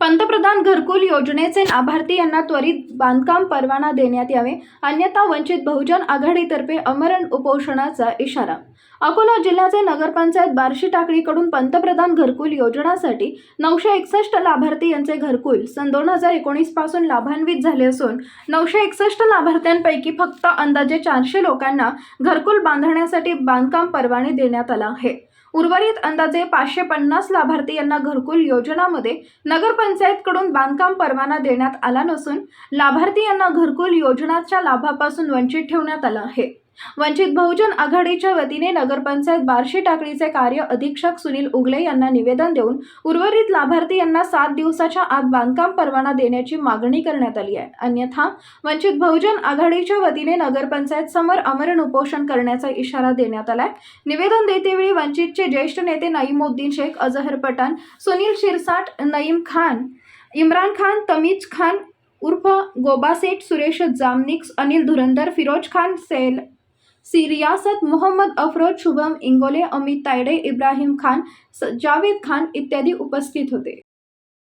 पंतप्रधान घरकुल योजनेचे लाभार्थी यांना त्वरित बांधकाम परवाना देण्यात यावे अन्यथा वंचित बहुजन आघाडीतर्फे अमरण उपोषणाचा इशारा. अकोला जिल्ह्याचे नगरपंचायत बार्शी टाकळीकडून पंतप्रधान घरकुल योजनासाठी नऊशे एकसष्ट लाभार्थी यांचे घरकुल सन दोन हजार एकोणीसपासून लाभान्वित झाले असून नऊशे एकसष्ट लाभार्थ्यांपैकी फक्त अंदाजे चारशे लोकांना घरकुल बांधण्यासाठी बांधकाम परवाने देण्यात आला आहे. उर्वरित अंदाजे पाचशे पन्नास लाभार्थी यांना घरकुल योजनामध्ये नगरपंचायतकडून बांधकाम परवाना देण्यात आला नसून लाभार्थी यांना घरकुल योजनाच्या लाभापासून वंचित ठेवण्यात आलं आहे. वंचित बहुजन आघाडीच्या वतीने नगरपंचायत बार्शी टाकळीचे कार्य अधीक्षक सुनील उगले यांना निवेदन देऊन उर्वरित लाभार्थी यांना सात दिवसाच्या आत बांधकाम परवाना देण्याची मागणी करण्यात आली आहे. अन्यथा वंचित बहुजन आघाडीच्या वतीने नगरपंचायत समोर अमरण उपोषण करण्याचा इशारा देण्यात आलाय. निवेदन देतेवेळी वंचितचे ज्येष्ठ नेते नईमुद्दीन शेख अजहर पठाण सुनील शिरसाट नईम खान इम्रान खान तमीज खान उर्फ गोबासेठ सुरेश जामनिक्स अनिल धुरंधर फिरोज खान सेल सिरियासत मोहम्मद अफरोज शुभम इंगोले अमित तायडे इब्राहिम खान स- जावेद खान इत्यादी उपस्थित होते.